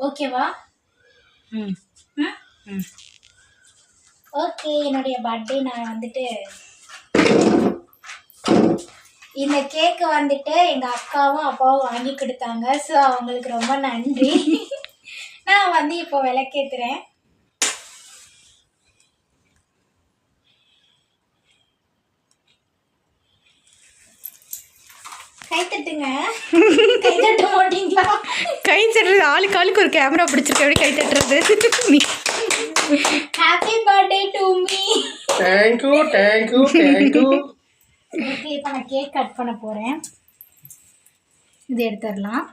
ஓகேவா? ம். ம்? ஓகே என்னுடைய பர்த்டே நான் வந்துட்டு இந்த கேக்கு வந்துட்டு எங்கள் அக்காவும் அப்பாவும் வாங்கி கொடுத்தாங்க. ஸோ அவங்களுக்கு ரொம்ப நன்றி. நான் வந்து இப்போ விளக்கேத்துறேன். கை தட்டுங்க. கை தட்ட மாட்டீங்களா? தட்டுறது ஆளுக்கு ஆளுக்கு ஒரு கேமரா பிடிச்சிருக்க. எப்படி கை தட்டுறது? Happy birthday to me thank you thank you thank you okay இப்போ நான் கேக் கட் பண்ண போகிறேன் இது எடுத்துடலாம்.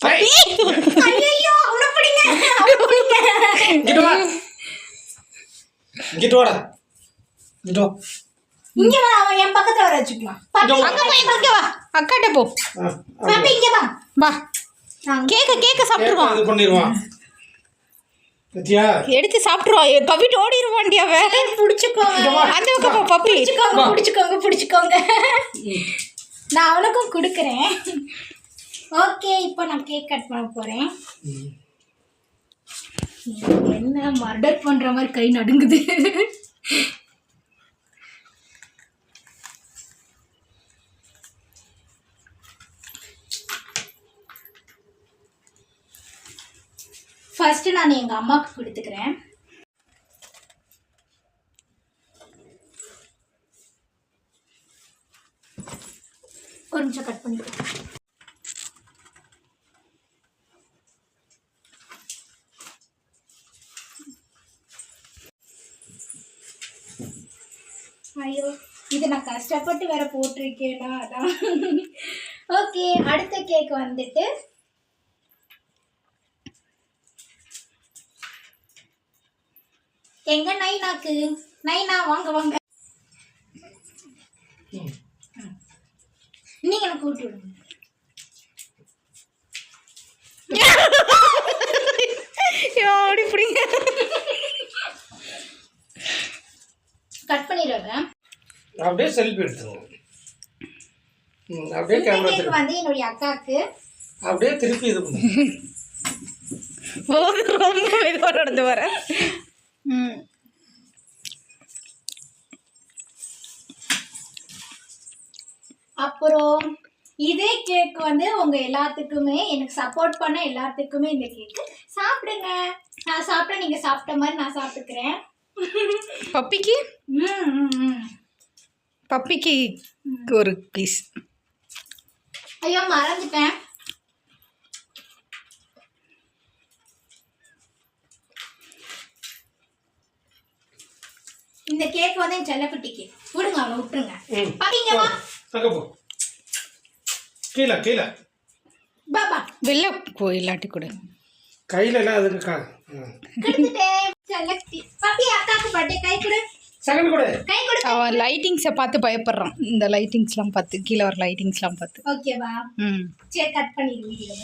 ஐயோ அவனை பிடிங்க அவனை பிடிங்க. வா வாடா. வா. இங்க வா அவன் என் பக்கத்துல வர வச்சுக்கலாம். அங்க போய் இங்க வா. அக்காட்ட போ. பாப்பி இங்க வா. வா. நான் கேக்க கேக்க சாப்பிட்டுருவான். இது பண்ணிடுவான். பத்தியா எடுத்து சாப்பிட்டுருவான். கவிட்டு ஓடிடுவான்டி அவன். பிடிச்சுக்கோங்க. அந்த பக்கம் போ பப்பி. பிடிச்சுக்கோங்க பிடிச்சுக்கோங்க பிடிச்சுக்கோங்க. நான் அவனுக்கும் கொடுக்குறேன். ஓகே இப்போ நான் கேக் கட் பண்ண. எனக்கு என்ன மர்டர் பண்ற மாதிரி கை நடுங்குது. ஃபஸ்ட்டு நான் எங்க அம்மாவுக்கு கொடுத்துக்கிறேன். ஒரு நிமிஷம் கட் பண்ணிக்கிறேன் ஐயோ இது நான் கஷ்டப்பட்டு வேற போட்டிருக்கேனா அதான். ஓகே அடுத்த கேக் வந்துட்டு எங்க நைனாக்கு நைனா வாங்க வாங்க. நீங்க எனக்கு கூட்டி விடுங்க ஓடி பிடிங்க கட் பண்ணிடுறேன் அப்படியே செல்ஃபி எடுத்துருவோம் அப்படியே கேமரா திருப்பி வந்து என்னுடைய அக்காக்கு அப்படியே திருப்பி இது பண்ணு போது ரொம்ப மெதுவாக நடந்து வர ம் அப்புறம் இதே கேக் வந்து உங்க எல்லாத்துக்குமே எனக்கு சப்போர்ட் பண்ண எல்லாத்துக்குமே இந்த கேக்கு சாப்பிடுங்க. நான் சாப்பிட்ட நீங்க சாப்பிட்ட மாதிரி நான் சாப்பிட்டுக்கிறேன். பப்பிக்கு. பப்பிக்கு ஒரு பீஸ் ஐயோ மறந்துட்டேன். இந்த கேக் வந்து என் செல்லக்குட்டிக்கு. விடுங்க அவனை விட்டுருங்க. ம். பாத்தீங்க வா. அங்கே போ. கீழே கீழே. பாபா வெளில போயில்லாட்டி கூட. கையில் எல்லாம் அதுக்கு கா அவன் லைட்டிங்ஸை பார்த்து பயப்படுறான். இந்த லைட்டிங்ஸ்லாம் பார்த்து கீழே வர லைட்டிங்ஸ்லாம் பார்த்து. ஓகேவா ம். சரி கட் பண்ணிடு வீடியோ